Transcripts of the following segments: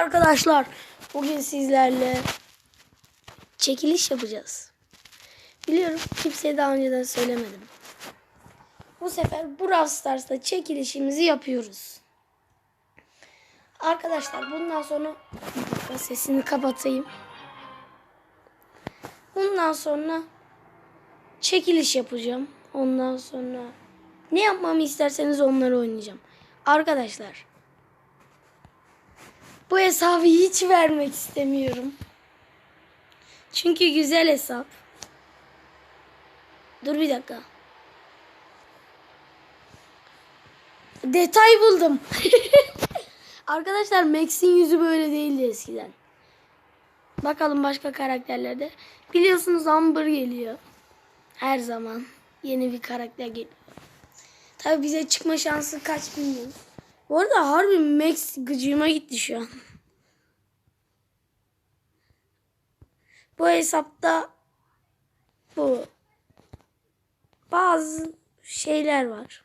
arkadaşlar. Bugün sizlerle çekiliş yapacağız. Biliyorum kimseye daha önceden söylemedim. Bu sefer Brawl Stars'ta çekilişimizi yapıyoruz. Arkadaşlar bundan sonra sesini kapatayım. Bundan sonra çekiliş yapacağım. Ondan sonra ne yapmamı isterseniz onları oynayacağım. Arkadaşlar bu hesabı hiç vermek istemiyorum. Çünkü güzel hesap. Dur bir dakika. Detay buldum. Arkadaşlar Max'in yüzü böyle değildi eskiden. Bakalım başka karakterlerde. Biliyorsunuz Amber geliyor. Her zaman yeni bir karakter geliyor. Tabi bize çıkma şansı kaç bilmiyorum. Bu arada harbi Max gıcığıma gitti şu an. Bu hesapta bu bazı şeyler var.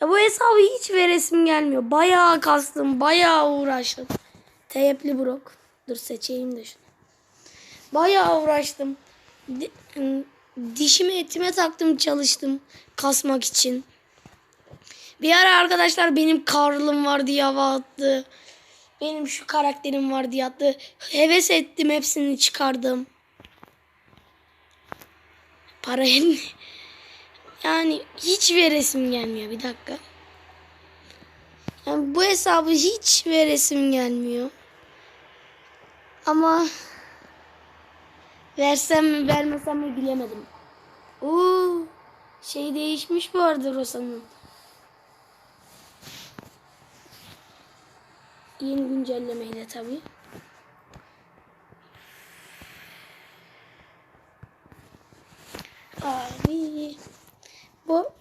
Ya bu hesabı hiç veresim gelmiyor. Bayağı kastım, bayağı uğraştım. Teyepli Brok. Dur seçeyim de şunu. Bayağı uğraştım. Di- ım, dişimi etime taktım çalıştım kasmak için. Bir ara arkadaşlar benim Karl'ım var diye hava attı. Benim şu karakterim var diye attı. Heves ettim hepsini çıkardım. Para. Yani hiç veresim gelmiyor. Bir dakika. Yani bu hesabı hiç veresim gelmiyor. Ama versem mi vermesem mi bilemedim. Oo, şey değişmiş bu arada Rosa'nın. Yeni güncellemeyle tabii. Abi bu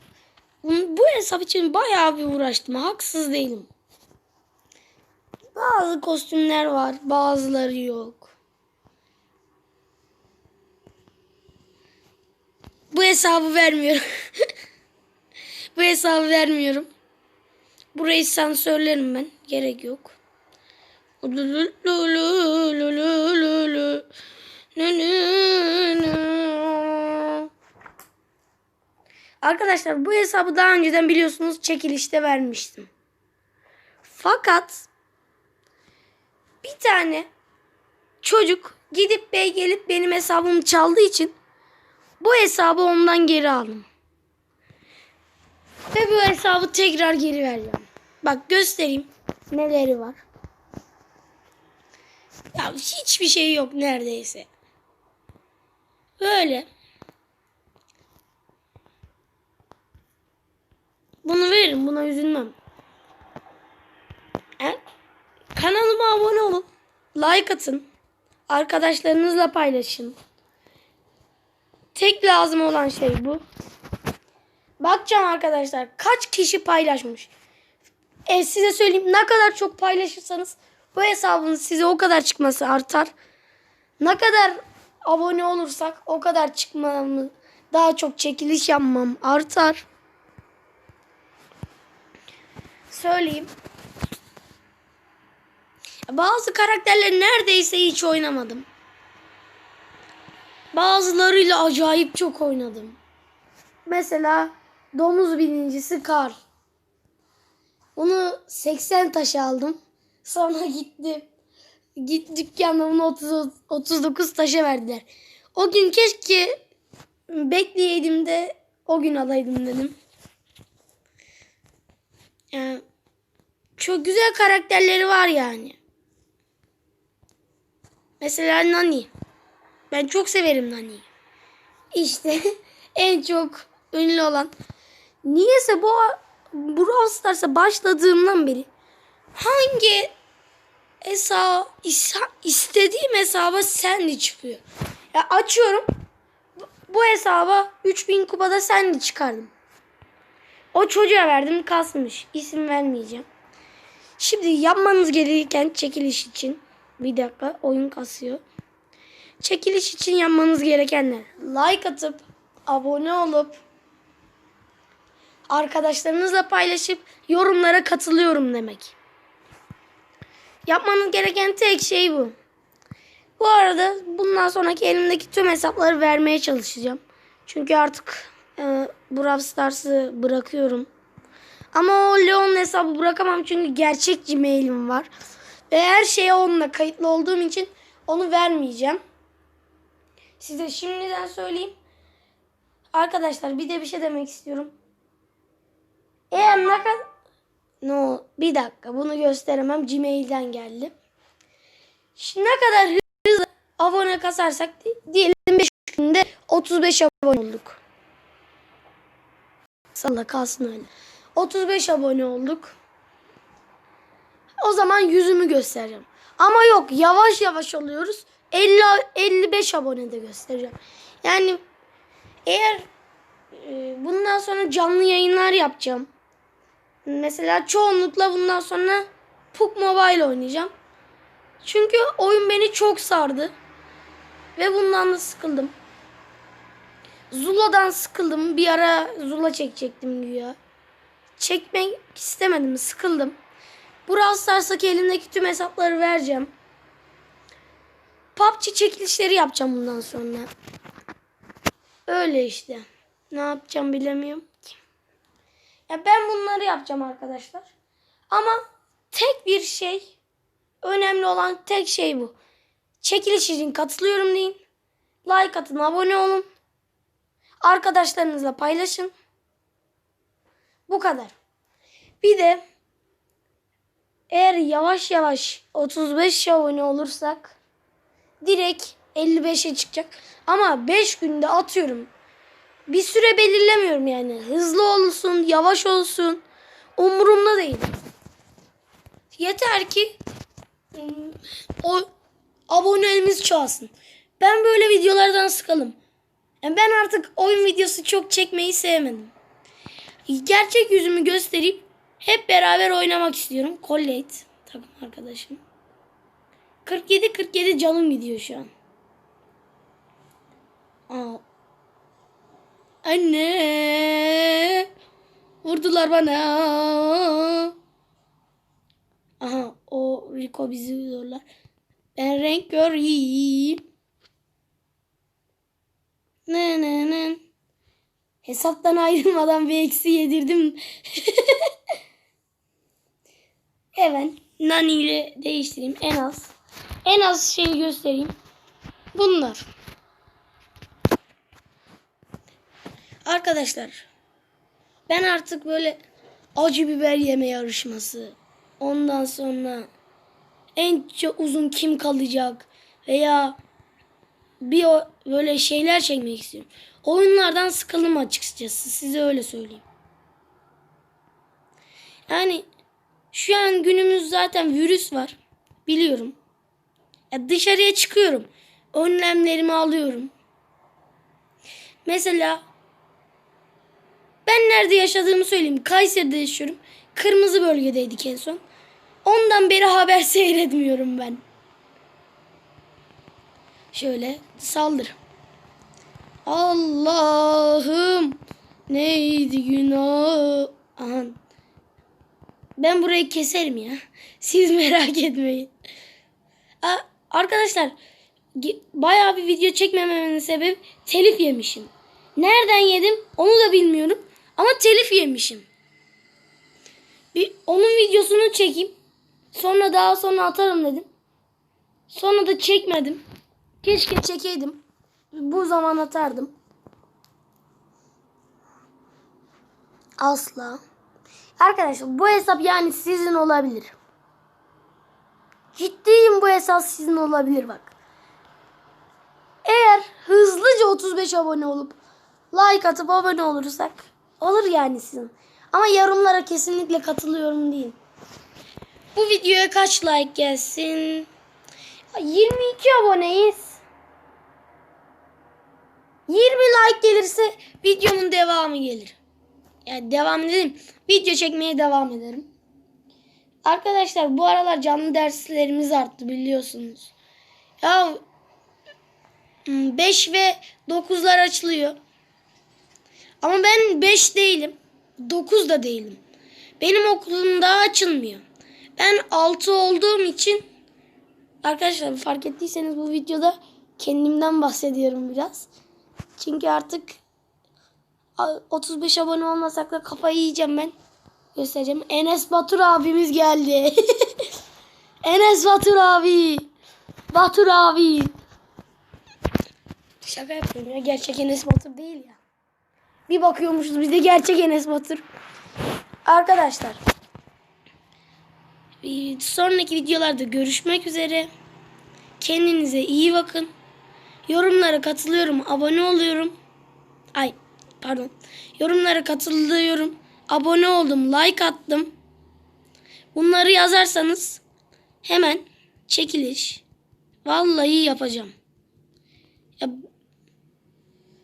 bu hesap için bayağı bir uğraştım. Haksız değilim. Bazı kostümler var, bazıları yok. Bu hesabı vermiyorum. bu hesabı vermiyorum. Burayı sansörlerim ben. Gerek yok. Arkadaşlar bu hesabı daha önceden biliyorsunuz çekilişte vermiştim. Fakat bir tane çocuk gidip bey gelip benim hesabımı çaldığı için bu hesabı ondan geri aldım. Ve bu hesabı tekrar geri vereceğim. Bak göstereyim neleri var. Ya hiçbir şey yok neredeyse. Böyle. Bunu veririm. Buna üzülmem. E, kanalıma abone olun. Like atın. Arkadaşlarınızla paylaşın. Tek lazım olan şey bu. Bakacağım arkadaşlar. Kaç kişi paylaşmış. E, size söyleyeyim. Ne kadar çok paylaşırsanız bu hesabın size o kadar çıkması artar. Ne kadar abone olursak o kadar çıkmamı daha çok çekiliş yapmam artar. Söyleyeyim. Bazı karakterleri neredeyse hiç oynamadım. Bazılarıyla acayip çok oynadım. Mesela domuz birincisi Karl. Onu 80 taş aldım. Sonra gittim. Git dükkanda bunu 30, 39 taşa verdiler. O gün keşke bekleyeydim de o gün alaydım dedim. Yani çok güzel karakterleri var yani. Mesela Nani. Ben çok severim Nani'yi. İşte en çok ünlü olan. Niyeyse bu Brawl Stars'a başladığımdan beri hangi hesaba istediğim hesaba Sandy çıkıyor. Ya açıyorum. Bu, hesaba 3000 kupada Sandy çıkardım. O çocuğa verdim kasmış. İsim vermeyeceğim. Şimdi yapmanız gereken çekiliş için bir dakika oyun kasıyor. Çekiliş için yapmanız gerekenler like atıp abone olup arkadaşlarınızla paylaşıp yorumlara katılıyorum demek. Yapmanız gereken tek şey bu. Bu arada bundan sonraki elimdeki tüm hesapları vermeye çalışacağım. Çünkü artık e, Brawl Stars'ı bırakıyorum. Ama o Leon hesabı bırakamam çünkü gerçek Gmail'im var. Ve her şeye onunla kayıtlı olduğum için onu vermeyeceğim. Size şimdiden söyleyeyim. Arkadaşlar bir de bir şey demek istiyorum. Eğer ne kadar... No, bir dakika bunu gösteremem. Gmail'den geldi. Şimdi ne kadar hızlı abone kasarsak di- diyelim 5 günde 35 abone olduk. Salla kalsın öyle. 35 abone olduk. O zaman yüzümü göstereceğim. Ama yok yavaş yavaş oluyoruz. 50 55 abone de göstereceğim. Yani eğer e, bundan sonra canlı yayınlar yapacağım. Mesela çoğunlukla bundan sonra PUC Mobile oynayacağım. Çünkü oyun beni çok sardı. Ve bundan da sıkıldım. Zula'dan sıkıldım. Bir ara Zula çekecektim güya. Çekmek istemedim. Sıkıldım. Brawl Stars'taki elimdeki tüm hesapları vereceğim. PUBG çekilişleri yapacağım bundan sonra. Öyle işte. Ne yapacağım bilemiyorum. Ya ben bunları yapacağım arkadaşlar. Ama tek bir şey önemli olan tek şey bu. Çekiliş için katılıyorum deyin. Like atın, abone olun. Arkadaşlarınızla paylaşın. Bu kadar. Bir de eğer yavaş yavaş 35 abone olursak direkt 55'e çıkacak. Ama 5 günde atıyorum. Bir süre belirlemiyorum yani. Hızlı olsun, yavaş olsun. Umurumda değil. Yeter ki o abonelerimiz çoğalsın. Ben böyle videolardan sıkalım. Yani ben artık oyun videosu çok çekmeyi sevmedim. Gerçek yüzümü gösterip hep beraber oynamak istiyorum. Collate takım arkadaşım. 47 47 canım gidiyor şu an. Aa. Anne. Vurdular bana. Aha o Rico bizi zorlar. Ben renk göreyim. Ne ne ne. Hesaptan ayrılmadan bir eksi yedirdim. Hemen Nani ile değiştireyim en az. En az şeyi göstereyim. Bunlar. Arkadaşlar ben artık böyle acı biber yeme yarışması ondan sonra en çok uzun kim kalacak veya bir o, böyle şeyler çekmek istiyorum. Oyunlardan sıkıldım açıkçası size öyle söyleyeyim. Yani şu an günümüz zaten virüs var. Biliyorum. Ya dışarıya çıkıyorum. Önlemlerimi alıyorum. Mesela ben nerede yaşadığımı söyleyeyim. Kayseri'de yaşıyorum. Kırmızı bölgedeydik en son. Ondan beri haber seyretmiyorum ben. Şöyle saldır. Allah'ım neydi günah. Aman. Ben burayı keserim ya. Siz merak etmeyin. Aa, arkadaşlar bayağı bir video çekmememin sebebi telif yemişim. Nereden yedim onu da bilmiyorum. Ama telif yemişim. Bir onun videosunu çekeyim. Sonra daha sonra atarım dedim. Sonra da çekmedim. Keşke çekeydim. Bu zaman atardım. Asla. Arkadaşlar bu hesap yani sizin olabilir. Ciddiyim bu hesap sizin olabilir bak. Eğer hızlıca 35 abone olup like atıp abone olursak olur yani sizin. Ama yorumlara kesinlikle katılıyorum değil. Bu videoya kaç like gelsin? 22 aboneyiz. 20 like gelirse videomun devamı gelir. Yani devam dedim. Video çekmeye devam ederim. Arkadaşlar bu aralar canlı derslerimiz arttı biliyorsunuz. Ya 5 ve 9'lar açılıyor. Ama ben 5 değilim. 9 da değilim. Benim okulum daha açılmıyor. Ben 6 olduğum için arkadaşlar fark ettiyseniz bu videoda kendimden bahsediyorum biraz. Çünkü artık a- 35 abone olmasak da kafayı yiyeceğim ben. Göstereceğim. Enes Batur abimiz geldi. Enes Batur abi. Batur abi. Şaka yapıyorum ya. Gerçek Enes Batur değil ya. Bir bakıyormuşuz biz de gerçek Enes Batur. Arkadaşlar. Sonraki videolarda görüşmek üzere. Kendinize iyi bakın. Yorumlara katılıyorum. Abone oluyorum. Ay pardon. Yorumlara katılıyorum. Abone oldum. Like attım. Bunları yazarsanız hemen çekiliş. Vallahi yapacağım. Ya,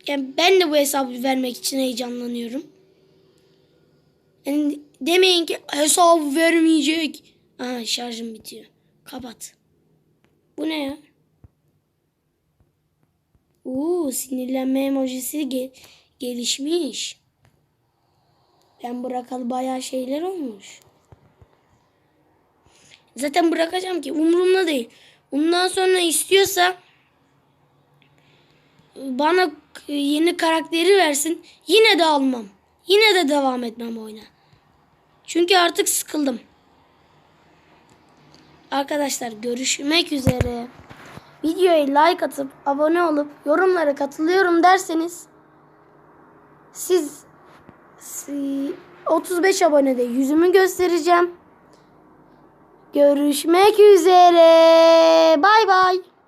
yani ben de bu hesabı vermek için heyecanlanıyorum. Yani demeyin ki hesabı vermeyecek. Aha şarjım bitiyor. Kapat. Bu ne ya? Oo sinirlenme emojisi ge- gelişmiş. Ben bırakalı bayağı şeyler olmuş. Zaten bırakacağım ki umurumda değil. Bundan sonra istiyorsa bana yeni karakteri versin. Yine de almam. Yine de devam etmem oyuna. Çünkü artık sıkıldım. Arkadaşlar görüşmek üzere. Videoya like atıp abone olup yorumlara katılıyorum derseniz siz si- 35 abonede yüzümü göstereceğim. Görüşmek üzere. Bay bay.